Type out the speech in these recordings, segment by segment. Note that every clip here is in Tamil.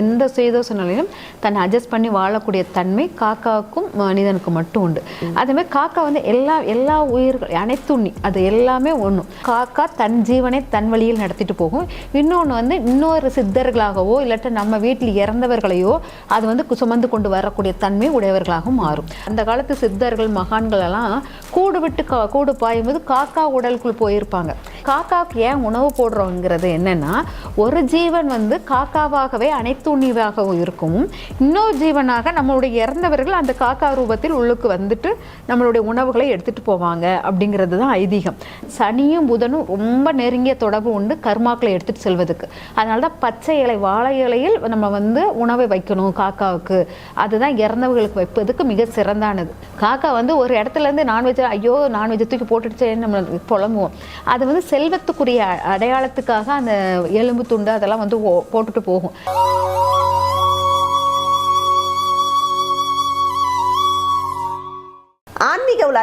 எந்த சுயதோ சூழ்நிலையிலும் தன்னை அட்ஜஸ்ட் பண்ணி வாழக்கூடிய தன்மை காக்காவுக்கும் மனிதனுக்கும் மட்டும் உண்டு. அதே மாதிரி காக்கா வந்து எல்லா எல்லா உயிர்கள் அனைத்துண்ணி அது எல்லாமே ஒன்றும் காக்கா தன் ஜீவனை தன் வழியில் நடத்திட்டு போகும். இன்னொன்று வந்து இன்னொரு சித்தர்களாகவோ இல்லாட்ட நம்ம வீட்டில் இறந்தவர்களையோ அது வந்து சுமந்து கொண்டு வரக்கூடிய தன்மை உடையவர்களாகவும் மாறும். அந்த காலத்து சித்தர்கள் மகான்கள் எல்லாம் கூடு விட்டு கா கூடு பாயும்போது காக்கா உடலுக்குள் போயிருப்பாங்க. காக்காவுக்கு ஏன் உணவு போடுறோங்கிறது என்னன்னா ஒரு ஜீவன் வந்து காக்காவாகவே துணிவாகவும் இருக்கும். இன்னொரு ஜீவனாக நம்மளுடைய இறந்தவர்கள் அந்த காக்கா ரூபத்தில் உள்ளுக்கு வந்துட்டு நம்மளுடைய உணவுகளை எடுத்துகிட்டு போவாங்க அப்படிங்கிறது தான் ஐதீகம். சனியும் புதனும் ரொம்ப நெருங்கிய தொடர்பு உண்டு கர்மாக்களை எடுத்துட்டு செல்வதுக்கு. அதனால தான் பச்சை இலை வாழை இலையில் நம்ம வந்து உணவை வைக்கணும் காக்காவுக்கு. அதுதான் இறந்தவர்களுக்கு வைப்பதுக்கு மிக சிறந்தானது. காக்கா வந்து ஒரு இடத்துல இருந்து நான்வெஜ் ஐயோ நான்வெஜ் தூக்கி போட்டுடுச்சேன்னு நம்ம புலம்புவோம். அது வந்து செல்வத்துக்குரிய அடையாளத்துக்காக அந்த எலும்பு துண்டு அதெல்லாம் வந்து ஓ- போட்டுட்டு போகும்.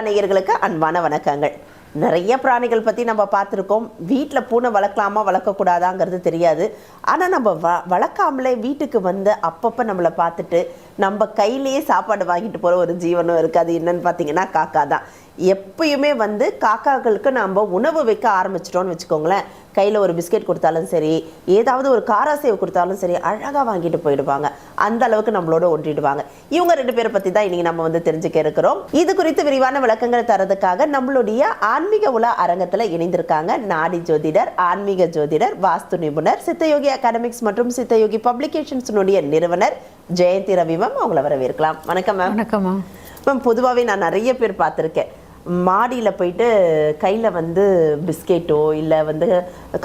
நேயர்களுக்கு அன்பான வணக்கங்கள். நிறைய பிராணிகள் பற்றி நம்ம பார்த்துருக்கோம். வீட்டில் பூனை வளர்க்கலாமா வளர்க்கக்கூடாதாங்கிறது தெரியாது. ஆனால் நம்ம வ வளர்க்காமலே வீட்டுக்கு வந்து அப்பப்போ நம்மளை பார்த்துட்டு நம்ம கையிலேயே சாப்பாடு வாங்கிட்டு போகிற ஒரு ஜீவனும் இருக்குது அது என்னன்னு பார்த்தீங்கன்னா காக்கா தான் எப்பயுமே வந்து காக்காக்களுக்கு நம்ம உணவு வைக்க ஆரம்பிச்சிட்டோம்னு வச்சுக்கோங்களேன். கையில் ஒரு பிஸ்கெட் கொடுத்தாலும் சரி ஏதாவது ஒரு காராசேவு கொடுத்தாலும் சரி அழகாக வாங்கிட்டு போயிடுவாங்க. அந்த அளவுக்கு நம்மளோட ஒன்றிடுவாங்க. இவங்க ரெண்டு பேரை பற்றி தான் இன்னைக்கு நம்ம வந்து தெரிஞ்சுக்க இருக்கிறோம். இது குறித்து விரிவான விளக்கங்கள் தரதுக்காக நம்மளுடைய ஆன்மீக உலா அரங்கத்தில் இணைந்திருக்காங்க நாடி ஜோதிடர் ஆன்மீக ஜோதிடர் வாஸ்து நிபுணர் சித்தயோகி அகாடமிக்ஸ் மற்றும் சித்தயோகி பப்ளிகேஷன்ஸினுடைய நிறுவனர் ஜெயந்தி ரவி மேம். அவங்கள வரவேற்கலாம். வணக்கம் மேம். வணக்கம்மா மேம். பொதுவாகவே நான் நிறைய பேர் பார்த்துருக்கேன். மாடியில் போயிட்டு கையில் வந்து பிஸ்கெட்டோ இல்லை வந்து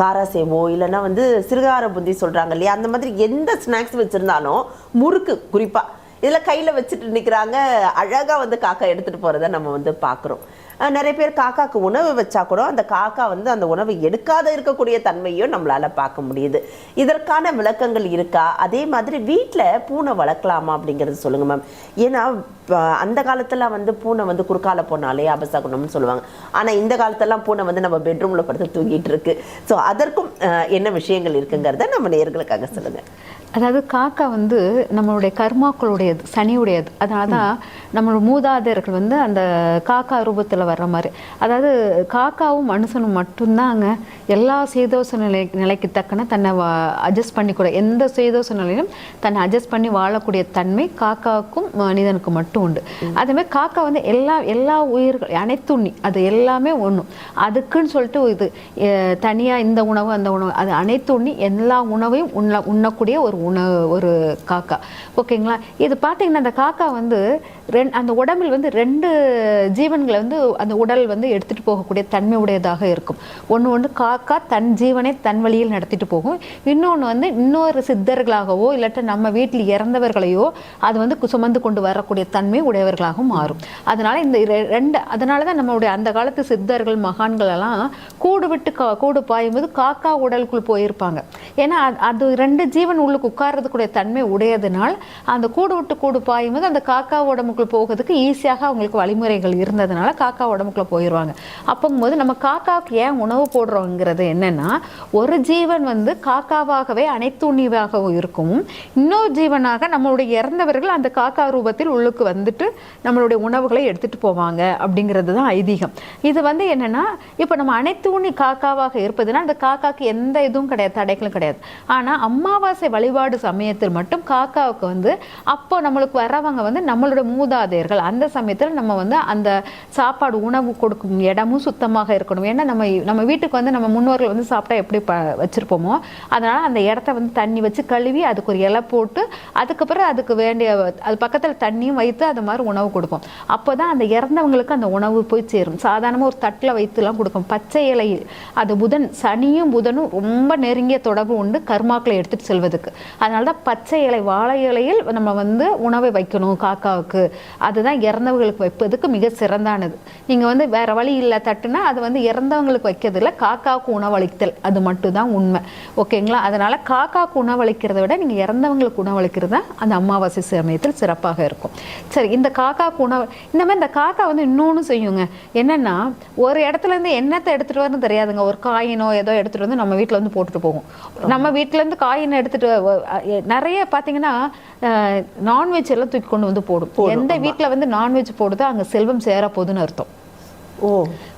காராசேவோ இல்லைன்னா வந்து சிறுகார புந்தி சொல்கிறாங்க இல்லையா? அந்த மாதிரி எந்த ஸ்நாக்ஸ் வச்சுருந்தாலும் முறுக்கு குறிப்பாக இதில் கையில் வச்சுட்டு நிற்கிறாங்க அழகாக வந்து காக்கா எடுத்துகிட்டு போகிறத நம்ம வந்து பார்க்குறோம் நிறைய பேர் காக்காக்கு உணவு வச்சா கூட அந்த காக்கா வந்து அந்த உணவை எடுக்காத இருக்கக்கூடிய தன்மையும் நம்மளால் பார்க்க முடியுது. இதற்கான விளக்கங்கள் இருக்கா? அதே மாதிரி வீட்டில் பூனை வளர்க்கலாமா அப்படிங்கிறது சொல்லுங்க மேம். ஏன்னா அந்த காலத்துல வந்து பூனை வந்து குறுக்கால போனாலே அபசகுணம்னு சொல்லுவாங்க. ஆனா இந்த காலத்தெல்லாம் பூனை வந்து நம்ம பெட்ரூம்ல படுத்து தூங்கிட்டு இருக்கு. ஸோ அதற்கும் என்ன விஷயங்கள் இருக்குங்கிறத நம்ம நேர்களுக்காக சொல்லுங்க. அதாவது காக்கா வந்து நம்மளுடைய கர்மாக்களுடையது சனியுடையது. அதனால தான் நம்மளோட மூதாதையர்கள் வந்து அந்த காக்கா ரூபத்தில் வர்ற மாதிரி. அதாவது காக்காவும் மனுஷனும் மட்டும்தாங்க எல்லா சீதோஷ நிலை நிலைக்கு தக்கன தன்னை அட்ஜஸ்ட் பண்ணிக்கூட எந்த சீதோஷ நிலையிலும் தன்னை அட்ஜஸ்ட் பண்ணி வாழக்கூடிய தன்மை காக்காவுக்கும் மனிதனுக்கும் மட்டும். உண்டு. அதேமாதிரி காக்கா வந்து எல்லா எல்லா உயிர்கள் அனைத்துண்ணி அது எல்லாமே ஒன்றும் அதுக்குன்னு சொல்லிட்டு இது தனியாக இந்த உணவு அந்த உணவு அது அனைத்துண்ணி எல்லா உணவையும் உண்ண உண்ணக்கூடிய ஒரு உணவு ஒரு காக்கா. ஓகேங்களா? இது பார்த்தீங்கன்னா அந்த காக்கா வந்து ரெண் அந்த உடம்பில் வந்து ரெண்டு ஜீவன்களை வந்து அந்த உடல் வந்து எடுத்துகிட்டு போகக்கூடிய தன்மை உடையதாக இருக்கும். ஒன்று ஒன்று காக்கா தன் ஜீவனை தன் வழியில் நடத்திட்டு போகும். இன்னொன்று வந்து இன்னொரு சித்தர்களாகவோ இல்லாட்ட நம்ம வீட்டில் இறந்தவர்களையோ அது வந்து சுமந்து கொண்டு வரக்கூடிய தன்மை உடையவர்களாகவும் மாறும். அதனால இந்த ரெ- ரெண்டு அதனால தான் நம்மளுடைய அந்த காலத்து சித்தர்கள் மகான்கள் எல்லாம் கூடு விட்டு கா கூடு பாயும்போது காக்கா உடலுக்குள் போயிருப்பாங்க. ஏன்னா அது- அது ரெண்டு ஜீவன் உள்ளுக்கு உட்கார்றதுக்குடைய தன்மை உடையதுனால் அந்த கூடு விட்டு கூடு பாயும்போது அந்த காக்கா உடம்புக்குள் போகிறதுக்கு ஈஸியாக அவங்களுக்கு வழிமுறைகள் இருந்ததுனால காக்கா உடம்புக்குள்ள போயிடுவாங்க அப்போங்கும்போது நம்ம காக்காவுக்கு ஏன் உணவு போடுறோங்கிறது என்னன்னா ஒரு ஜீவன் வந்து காக்காவாகவே அனைத்துண்ணிவாகவும் இருக்கும். இன்னொரு ஜீவனாக நம்மளுடைய இறந்தவர்கள் அந்த காக்கா ரூபத்தில் உள்ளுக்கு வந்துட்டு நம்மளுடைய உணவுகளை எடுத்துகிட்டு போவாங்க அப்படிங்கிறது தான் ஐதீகம். இது வந்து என்னென்னா இப்போ நம்ம அனைத்து உண்ணி காக்காவாக இருப்பதுன்னா அந்த காக்காக்கு எந்த இதுவும் கிடையாது தடைகளும் கிடையாது. ஆனா அமாவாசை வழிபாடு சமயத்தில் மட்டும் காக்காவுக்கு வந்து அப்போ நம்மளுக்கு வரவங்க வந்து நம்மளோட மூதாதையர்கள். அந்த சமயத்தில் நம்ம வந்து அந்த சாப்பாடு உணவு கொடுக்கும் இடமும் சுத்தமாக இருக்கணும். ஏன்னா நம்ம நம்ம வீட்டுக்கு வந்து நம்ம முன்னோர்கள் வந்து சாப்பிட்டா எப்படி ப வச்சுருப்போமோ அதனால் அந்த இடத்த வந்து தண்ணி வச்சு கழுவி அதுக்கு ஒரு இலை போட்டு அதுக்கப்புறம் அதுக்கு வேண்டிய அது பக்கத்தில் தண்ணியும் வைத்து அது மாதிரி உணவு கொடுப்போம். அப்போதான் அந்த இறந்தவங்களுக்கு அந்த உணவு போய் சேரும். சாதாரணமாக ஒரு தட்டில் வைத்துலாம் கொடுக்கும். பச்சை இலை அது புதன் சனியும் புதனும் ரொம்ப நெருங்கிய தொடர்பு உண்டு கர்மாக்களை எடுத்துட்டு செல்வதுக்கு அதனால தான் பச்சை இலை வாழை இலையில் நம்ம வந்து உணவை வைக்கணும் காக்காவுக்கு. அதுதான் இறந்தவர்களுக்கு வைப்பதுக்கு மிக சிறந்தானது. நீங்கள் வந்து வேறு வழி இல்லை தட்டுனா அது வந்து இறந்தவங்களுக்கு வைக்கிறது இல்லை காக்காவுக்கு உணவளித்தல். அது மட்டும்தான் உண்மை. ஓகேங்களா? அதனால் காக்காவுக்கு உணவளிக்கிறத விட நீங்கள் இறந்தவங்களுக்கு உணவளிக்கிறது தான் அந்த அமாவாசை சமயத்தில் சிறப்பாக இருக்கும். சரி இந்த காக்காவுக்கு உணவு இந்த மாதிரி இந்த காக்கா வந்து இன்னொன்று செய்யுங்க. என்னன்னா ஒரு இடத்துலேருந்து என்னத்தை எடுத்துகிட்டு வரணும் தெரியாதுங்க. ஒரு காயினோ ஏதோ எடுத்துகிட்டு வந்து நம்ம வீட்டில் வந்து போட்டுட்டு போகும். நம்ம வீட்ல இருந்து காயின் எடுத்துட்டு நிறைய பார்த்தீங்கன்னா நான்வெஜ் எல்லாம் தூக்கி கொண்டு வந்து போடும். எந்த வீட்டில் வந்து நான்வெஜ் போடுதோ அங்கே செல்வம் சேர போகுதுன்னு அர்த்தம். ஓ.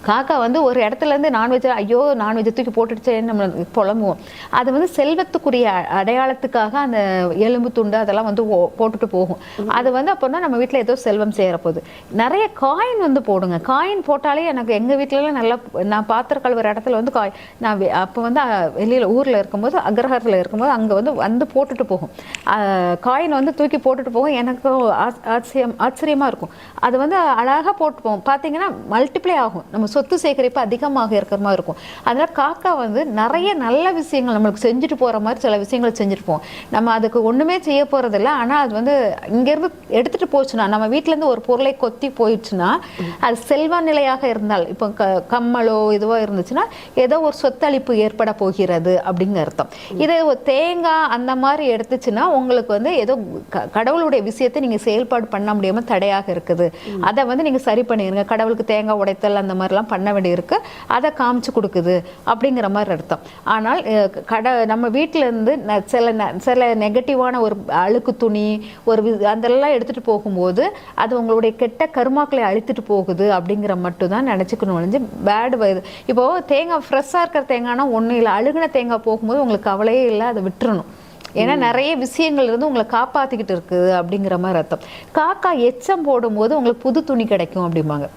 காக்கா வந்து ஒரு இடத்துல இருந்து நான்வெஜ் ஐயோ நான்வெஜ் தூக்கி போட்டுடுச்சேன்னு நம்ம புலம்புவோம். அது வந்து செல்வத்துக்குரிய அடையாளத்துக்காக அந்த எலும்பு துண்டு அதெல்லாம் வந்து ஓ- போட்டுட்டு போகும். அது வந்து அப்போனா நம்ம வீட்டில் ஏதோ செல்வம் சேரப்போகுது நிறைய காயின் வந்து போடுங்க. காயின் போட்டாலே எனக்கு எங்கள் வீட்டிலலாம் நல்லா நான் பாத்திர கழுவுற இடத்துல வந்து காய் நான் அப்போ வந்து வெளியில் ஊரில் இருக்கும்போது அக்ரஹாரத்தில் இருக்கும்போது அங்கே வந்து வந்து போட்டுட்டு போகும். காயின் வந்து தூக்கி போட்டுட்டு போகும். எனக்கும் ஆச்- ஆச்சரியம் ஆச்சரியமாக இருக்கும். அது வந்து அழகாக போட்டு போகும் பார்த்தீங்கன்னா மல்டிப்ளை ஆகும். நம்ம சொத்து சேகரிப்பு அதிகமாக இருக்கிற மாதிரி இருக்கும். அதனால் காக்கா வந்து நிறைய நல்ல விஷயங்கள் நம்மளுக்கு செஞ்சுட்டு போகிற மாதிரி சில விஷயங்கள் செஞ்சுட்டு போவோம் நம்ம அதுக்கு ஒன்றுமே செய்ய போகிறதில்ல ஆனால் அது வந்து இங்கேருந்து எடுத்துகிட்டு போச்சுன்னா நம்ம வீட்டிலேருந்து ஒரு பொருளை கொத்தி போயிடுச்சுன்னா அது செல்வ நிலையாக இருந்தால் இப்போ க கம்மலோ இதுவோ இருந்துச்சுன்னா ஏதோ ஒரு சொத்தளிப்பு ஏற்பட போகிறது அப்படிங்கிற அர்த்தம். இது தேங்காய் அந்த மாதிரி எடுத்துச்சுன்னா உங்களுக்கு வந்து ஏதோ க- கடவுளுடைய விஷயத்தை நீங்கள் செயல்பாடு பண்ண முடியாமல் தடையாக இருக்குது. அதை வந்து நீங்கள் சரி பண்ணிடுங்க கடவுளுக்கு தேங்காய் உடைத்தல் அந்த மாதிரிலாம் பண்ண வேண்டியிருக்கு. அதை காமிச்சு கொடுக்குது அப்படிங்கிற மாதிரி அர்த்தம். ஆனால் கட நம்ம வீட்டில இருந்து ந- சில சில நெகட்டிவான ஒரு அழுக்கு துணி ஒரு அதெல்லாம் எடுத்துட்டு போகும்போது அது உங்களுடைய கெட்ட கருமாக்களை அழித்துட்டு போகுது அப்படிங்கிற மட்டும் தான் நினச்சிக்கணும் ஒழிஞ்சு பேடு இப்போ தேங்காய் ஃப்ரெஷ்ஷாக இருக்கிற தேங்காய்னா ஒன்றும் இல்லை. அழுகுன தேங்காய் போகும்போது உங்களுக்கு கவலையே இல்லை அதை விட்டுறணும். ஏன்னா நிறைய விஷயங்கள் இருந்து உங்களை காப்பாத்திக்கிட்டு இருக்குது அப்படிங்கிற மாதிரி அர்த்தம். காக்கா எச்சம் போடும்போது உங்களுக்கு புது துணி கிடைக்கும் அப்படிம்பாங்க.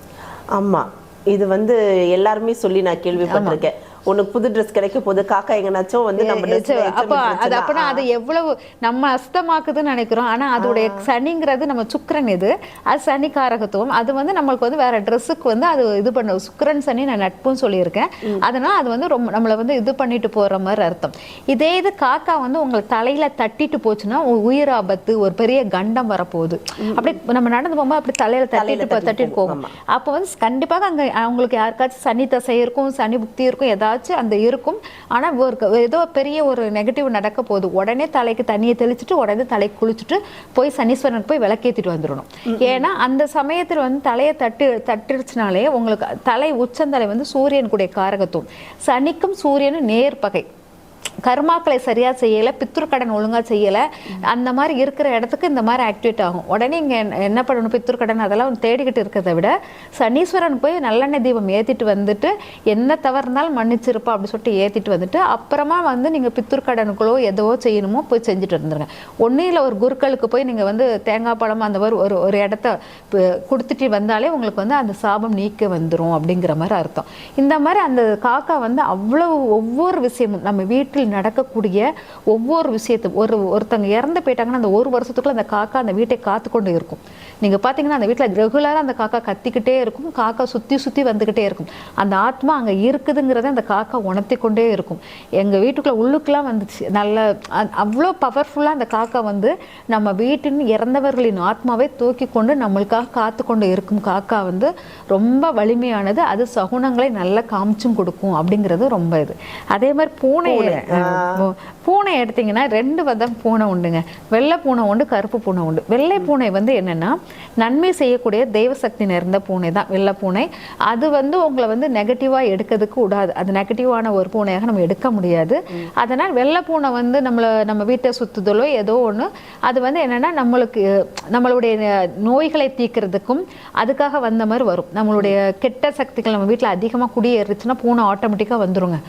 ஆமா. இது வந்து எல்லாருமே சொல்லி நான் கேள்விப்பட்டிருக்கேன். உனக்கு புது ட்ரெஸ் கிடைக்க போது காக்கா எங்கனாச்சும் வந்து நம்ம அப்ப அது அப்பனா அது எவ்வளவு நம்ம அஸ்தமாக்குதுன்னு நினைக்கிறோம். ஆனா அதோடைய சனிங்கிறது நம்ம சுக்கிரன் இது. அது சனி காரகத்துவம் அது வந்து நம்மளுக்கு வந்து வேற ட்ரெஸ்ஸுக்கு வந்து அது இது பண்ண சுக்கிரன் சனி நான் நட்பும் சொல்லியிருக்கேன். அதனால அது வந்து ரொம்ப நம்மளை வந்து இது பண்ணிட்டு போற மாதிரி அர்த்தம். இதே இது காக்கா வந்து உங்களை தலையில தட்டிட்டு போச்சுன்னா உயிர் ஆபத்து ஒரு பெரிய கண்டம் வரப்போகுது. அப்படி நம்ம நடந்து போகும்போது அப்படி தலையில தட்டிட்டு தட்டிட்டு போகும், அப்போ வந்து கண்டிப்பாக அங்க அவங்களுக்கு யாருக்காச்சும் சனி தசை இருக்கும் சனி புக்தி இருக்கும் ஏதாச்சும் அந்த இருக்கும். ஆனா ஒரு ஏதோ பெரிய ஒரு நெகட்டிவ் நடக்க போகுது. உடனே தலைக்கு தண்ணியை தெளிச்சுட்டு உடனே தலைக்கு குளிச்சுட்டு போய் சனீஸ்வரனுக்கு போய் விளக்கேத்திட்டு வந்துடணும். ஏன்னா அந்த சமயத்தில் வந்து தலையை தட்டு தட்டிடுச்சுனாலே உங்களுக்கு தலை உச்சந்தலை வந்து சூரியனுக்குடைய காரகத்துவம். சனிக்கும் சூரியனும் நேர் பகை கர்மாக்களை சரியாக செய்யலை பித்ருக்கடன் ஒழுங்காக செய்யலை. அந்த மாதிரி இருக்கிற இடத்துக்கு இந்த மாதிரி ஆக்டிவேட் ஆகும். உடனே இங்கே என்ன- பண்ணணும்? பித்ருக்கடன் அதெல்லாம் தேடிக்கிட்டு இருக்கிறத விட சனீஸ்வரன் போய் நல்லெண்ணெய் தீபம் ஏற்றிட்டு வந்துட்டு என்ன தவறுனாலும் மன்னிச்சிருப்பா அப்படி சொல்லிட்டு ஏற்றிட்டு வந்துட்டு அப்புறமா வந்து நீங்கள் பித்ருக்கடனுக்குள்ளோ எதோ செய்யணுமோ போய் செஞ்சுட்டு இருந்துருங்க. ஒன்றும் இல்லை ஒரு குருக்களுக்கு போய் நீங்கள் வந்து தேங்காய் பழம் அந்த மாதிரி ஒரு ஒரு இடத்த கொடுத்துட்டு வந்தாலே உங்களுக்கு வந்து அந்த சாபம் நீக்க வந்துடும் அப்படிங்கிற மாதிரி அர்த்தம். இந்த மாதிரி அந்த காக்கா வந்து அவ்வளோ ஒவ்வொரு விஷயமும் நம்ம வீட்டில் நடக்கக்கூடிய ஒவ்வொரு விஷயத்தும் ஒரு ஒருத்தங்க இறந்து போயிட்டாங்கன்னா அந்த ஒரு வருஷத்துக்குள்ள அந்த காக்கா அந்த வீட்டை காத்து கொண்டு இருக்கும். நீங்கள் பார்த்தீங்கன்னா அந்த வீட்டில் ரெகுலராக அந்த காக்கா கத்திக்கிட்டே இருக்கும் காக்கா சுற்றி சுற்றி வந்துக்கிட்டே இருக்கும். அந்த ஆத்மா அங்கே இருக்குதுங்கிறத அந்த காக்கா உணர்த்தி கொண்டே இருக்கும். எங்கள் வீட்டுக்குள்ளே உள்ளுக்குலாம் வந்துச்சு. நல்ல அவ்வளோ பவர்ஃபுல்லாக அந்த காக்கா வந்து நம்ம வீட்டின் இறந்தவர்களின் ஆத்மாவை தூக்கி கொண்டு நம்மளுக்காக காத்து கொண்டு இருக்கும் காக்கா வந்து ரொம்ப வலிமையானது. அது சகுனங்களை நல்லா காமிச்சும் கொடுக்கும் அப்படிங்கிறது ரொம்ப இது. அதே மாதிரி பூனை. Dạ, à. Vô, பூனை எடுத்தீங்கன்னா ரெண்டு விதம் பூனை உண்டுங்க. வெள்ளை பூனை உண்டு கருப்பு பூனை உண்டு. வெள்ளை பூனை வந்து என்னன்னா நன்மை செய்யக்கூடிய தெய்வ சக்தி நிறைந்த பூனை தான் வெள்ளை பூனை. அது வந்து உங்களை வந்து நெகட்டிவா எடுக்கிறதுக்கு விடாது அது நெகட்டிவான ஒரு பூனையாக நம்ம எடுக்க முடியாது. அதனால் வெள்ளை பூனை வந்து நம்மளை நம்ம வீட்டை சுத்துதலோ ஏதோ ஒண்ணு அது வந்து என்னன்னா நம்மளுக்கு நம்மளுடைய நோய்களை தீர்க்கறதுக்கும் அதுக்காக வந்த மாதிரி வரும். நம்மளுடைய கெட்ட சக்திகள் நம்ம வீட்டில் அதிகமாக குடியேறுச்சுன்னா பூனை ஆட்டோமேட்டிக்காக வந்துருங்க.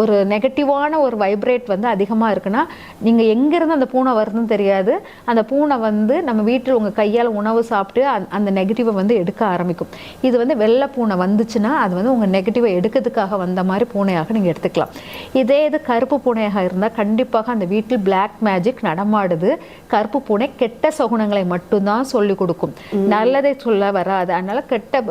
ஒரு நெகட்டிவான ஒரு வைப்ரேட் வந்து அதிகமாக இருக்குன்னா நீங்கள் எங்கேருந்து அந்த பூனை வருதுன்னு தெரியாது. அந்த பூனை வந்து நம்ம வீட்டில் உங்கள் கையால் உணவு சாப்பிட்டு அந்த- நெகட்டிவை வந்து எடுக்க ஆரம்பிக்கும். இது வந்து வெள்ளை பூனை வந்துச்சுன்னா அது வந்து உங்கள் நெகட்டிவை எடுக்கிறதுக்காக வந்த மாதிரி பூனையாக நீங்கள் எடுத்துக்கலாம். இதே இது கருப்பு பூனையாக இருந்தால் கண்டிப்பாக அந்த வீட்டில் பிளாக் மேஜிக் நடமாடுது. கருப்பு பூனை கெட்ட சகுனங்களை மட்டும்தான் சொல்லி கொடுக்கும். நல்லதை சொல்ல வராது. அதனால கெட்ட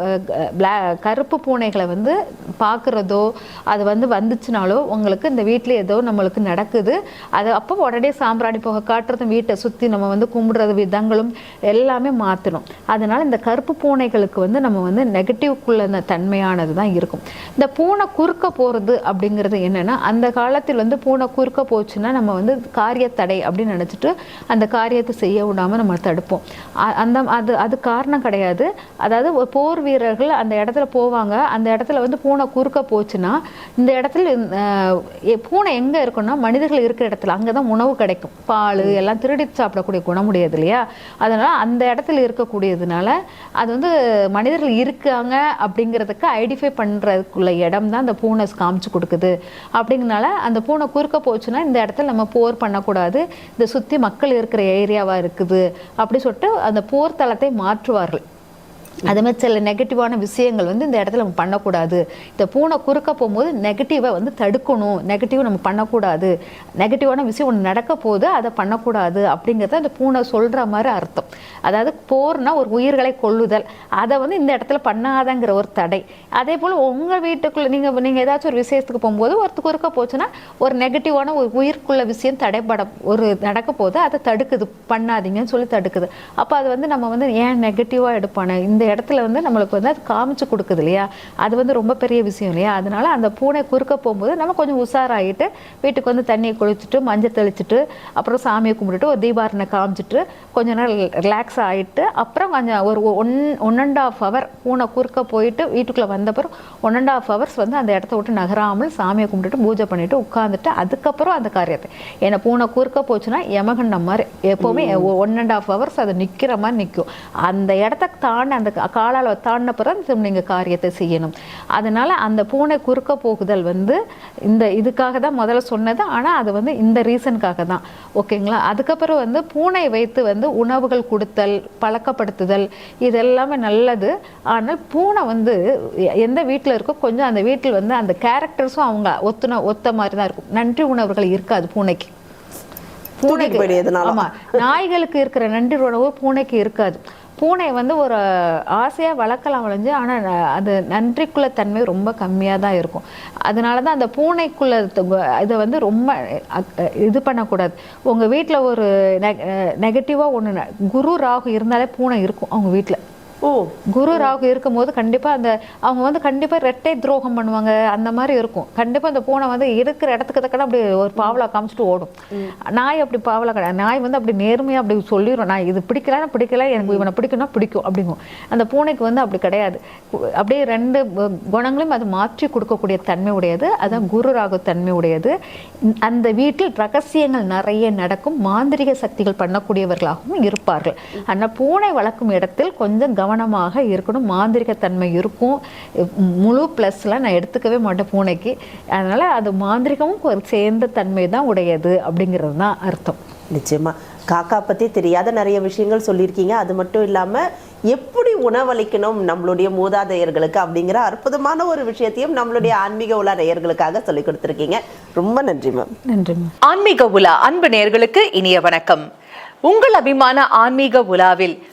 கருப்பு பூனைகளை வந்து பார்க்குறதோ அது வந்து வந்துச்சுனாலோ உங்களுக்கு இந்த வீட்டில் ஏதோ நம்மளுக்கு நடக்குது. அது அப்போ உடனே சாம்பிராணி புகை காட்டுறதும் வீட்டை சுற்றி நம்ம வந்து கும்பிடுறது விதங்களும் எல்லாமே மாற்றணும் அதனால் இந்த கருப்பு பூனைகளுக்கு வந்து நம்ம வந்து நெகட்டிவ்க்குள்ள அந்த தன்மையானது தான் இருக்கும். இந்த பூனை குறுக்க போகிறது அப்படிங்கிறது என்னென்னா அந்த காலத்தில் வந்து பூனை குறுக்க போச்சுன்னா நம்ம வந்து காரியத்தடை அப்படின்னு நினச்சிட்டு அந்த காரியத்தை செய்ய விடாமல் நம்ம தடுப்போம். அந்த அது அது காரணம் கிடையாது. அதாவது போர் வீரர்கள் அந்த இடத்துல போவாங்க. அந்த இடத்துல வந்து பூனை குறுக்க போச்சுன்னா இந்த இடத்துல எ- பூனை எங்கே இருக்குன்னா பூனைனா மனிதர்கள் இருக்கிற இடத்துல அங்கே தான் உணவு கிடைக்கும். பால் எல்லாம் திருடி சாப்பிடக்கூடிய குணமுடையது இல்லையா? அதனால அந்த இடத்துல இருக்கக்கூடியதுனால அது வந்து மனிதர்கள் இருக்காங்க அப்படிங்கிறதுக்கு ஐடென்டிஃபை பண்ணுறதுக்குள்ள இடம் தான் அந்த பூனை காமிச்சு கொடுக்குது. அப்படிங்கனால அந்த பூனை குறுக்க போச்சுன்னா இந்த இடத்துல நம்ம போர் பண்ணக்கூடாது. இந்த சுற்றி மக்கள் இருக்கிற ஏரியாவாக இருக்குது. அப்படி சொல்லிட்டு அந்த போர் தளத்தை மாற்றுவார்கள். அதே மாதிரி சில நெகட்டிவான விஷயங்கள் வந்து இந்த இடத்துல நம்ம பண்ணக்கூடாது. இந்த பூனை குறுக்க போகும்போது நெகட்டிவை வந்து தடுக்கணும். நெகட்டிவ் நம்ம பண்ணக்கூடாது. நெகட்டிவான விஷயம் ஒன்று நடக்க போகுது அதை பண்ணக்கூடாது அப்படிங்கிறத அந்த பூனை சொல்கிற மாதிரி அர்த்தம். அதாவது போர்னால் ஒரு உயிர்களை கொள்ளுதல் அதை வந்து இந்த இடத்துல பண்ணாதங்கிற ஒரு தடை. அதே போல் உங்கள் வீட்டுக்குள்ளே நீங்கள் நீங்கள் ஏதாச்சும் ஒரு விஷயத்துக்கு போகும்போது ஒருத்தர் குறுக்க போச்சுன்னா ஒரு நெகட்டிவான ஒரு உயிருக்குள்ள விஷயம் தடைப்பட ஒரு நடக்க போகுது அதை தடுக்குது. பண்ணாதீங்கன்னு சொல்லி தடுக்குது. அப்போ அது வந்து நம்ம வந்து ஏன் நெகட்டிவாக எடுப்பானே இந்த இடத்துல வந்து நம்மளுக்கு வந்து அது காமிச்சு கொடுக்குது இல்லையா? அது வந்து ரொம்ப பெரிய விஷயம் இல்லையா? அதனால அந்த பூனை குறுக்க போகும்போது நம்ம கொஞ்சம் உஷாராயிட்டு வீட்டுக்கு வந்து தண்ணியை குளிச்சுட்டு மஞ்சள் தெளிச்சுட்டு அப்புறம் சாமியை கும்பிட்டுட்டு ஒரு தீபாரணை காமிச்சிட்டு கொஞ்ச நேரம் ரிலாக்ஸ் ஆகிட்டு அப்புறம் கொஞ்சம் ஒரு one one and half hour பூனை குறுக்க போயிட்டு வீட்டுக்குள்ளே வந்தப்பறம் ஒன் அண்ட் ஆஃப் ஹவர்ஸ் வந்து அந்த இடத்த விட்டு நகராமல் சாமியை கும்பிட்டுட்டு பூஜை பண்ணிட்டு உட்காந்துட்டு அதுக்கப்புறம் அந்த காரியத்தை. ஏன்னா பூனை குறுக்க போச்சுன்னா யமகண்டம் மாதிரி. எப்போவுமே ஒன் அண்ட் ஆஃப் ஹவர்ஸ் அது நிற்கிற மாதிரி நிற்கும் அந்த இடத்த தாண்டி அந்த காலால் தாண்டின பிறகு நீங்கள் காரியத்தை செய்யணும். அதனால அந்த பூனை குறுக்க போகுதல் வந்து இந்த இதுக்காக தான் முதல்ல சொன்னது. ஆனால் அது வந்து இந்த ரீசனுக்காக தான். ஓகேங்களா? அதுக்கப்புறம் வந்து பூனை வைத்து வந்து உணவுகள் கொடுத்தல் பழக்கப்படுத்துதல் இது எல்லாமே நல்லது. ஆனால் பூனை வந்து எந்த வீட்டில் இருக்கோ கொஞ்சம் அந்த வீட்டில் வந்து அந்த கேரக்டர்ஸும் அவங்க ஒத்துன ஒத்த மாதிரி தான் இருக்கும். நன்றி உணவுகள் இருக்காது பூனைக்கு. தூக்கிட்டு போயிடுறதுனால. ஆமா. நாய்களுக்கு இருக்கிற நன்றி உணவு பூனைக்கு இருக்காது. பூனை வந்து ஒரு ஆசையாக வளர்க்கலாம் வளைஞ்சு ஆனால் அது நன்றிக்குள்ள தன்மை ரொம்ப கம்மியாக தான் இருக்கும். அதனால தான் அந்த பூனைக்குள்ள இதை வந்து ரொம்ப இது பண்ணக்கூடாது. உங்கள் வீட்டில் ஒரு நெகட்டிவாக ஒன்று குரு ராகு இருந்தாலே பூனை இருக்கும் அவங்க வீட்டில் ஓ. குரு ராகு இருக்கும்போது கண்டிப்பா அந்த அவங்க வந்து கண்டிப்பா ரெட்டை துரோகம் பண்ணுவாங்க அந்த மாதிரி இருக்கும். கண்டிப்பா அந்த பூனை வந்து இருக்கிற இடத்துக்கு தக்கன அப்படி ஒரு பாவலா காமிச்சிட்டு ஓடும். நாய் அப்படி பாவலா கிடையாது. நாய் வந்து அப்படி நேர்மையா அப்படி சொல்லிடும் நான் இது பிடிக்கல பிடிக்கல எனக்கு இவனை பிடிக்கும்னா பிடிக்கும் அப்படிங்கும். அந்த பூனைக்கு வந்து அப்படி கிடையாது. அப்படியே ரெண்டு குணங்களையும் அது மாற்றி கொடுக்கக்கூடிய தன்மை உடையது. அதான் குரு ராகு தன்மை உடையது. அந்த வீட்டில் ரகசியங்கள் நிறைய நடக்கும். மாந்திரிக சக்திகள் பண்ணக்கூடியவர்களாகவும் இருப்பார்கள். ஆனால் பூனை வளர்க்கும் இடத்தில் கொஞ்சம் கவனமாக இருக்கணும். மாந்திரிக தன்மை இருக்கும். முழு ப்ளஸ்லாம் நான் எடுத்துக்கவே மாட்டேன் பூனைக்கு. அதனால அது மாந்திரிகமும் ஒரு சேர்ந்த தன்மை தான் உடையது அப்படிங்கிறது தான் அர்த்தம். நிச்சயமா. காக்கா பத்தி தெரியாத நிறைய விஷயங்கள் சொல்லியிருக்கீங்க. அது மட்டும் இல்லாம எப்படி உணவளிக்கணும் நம்மளுடைய மூதாதையர்களுக்கு அப்படிங்கிற அற்புதமான ஒரு விஷயத்தையும் நம்மளுடைய ஆன்மீக உலா நேயர்களுக்காக சொல்லி கொடுத்துருக்கீங்க. ரொம்ப நன்றி மேம் நன்றிம்மா ஆன்மீக உலா அன்பு நேயர்களுக்கு இனிய வணக்கம். உங்கள் அபிமான ஆன்மீக உலாவில்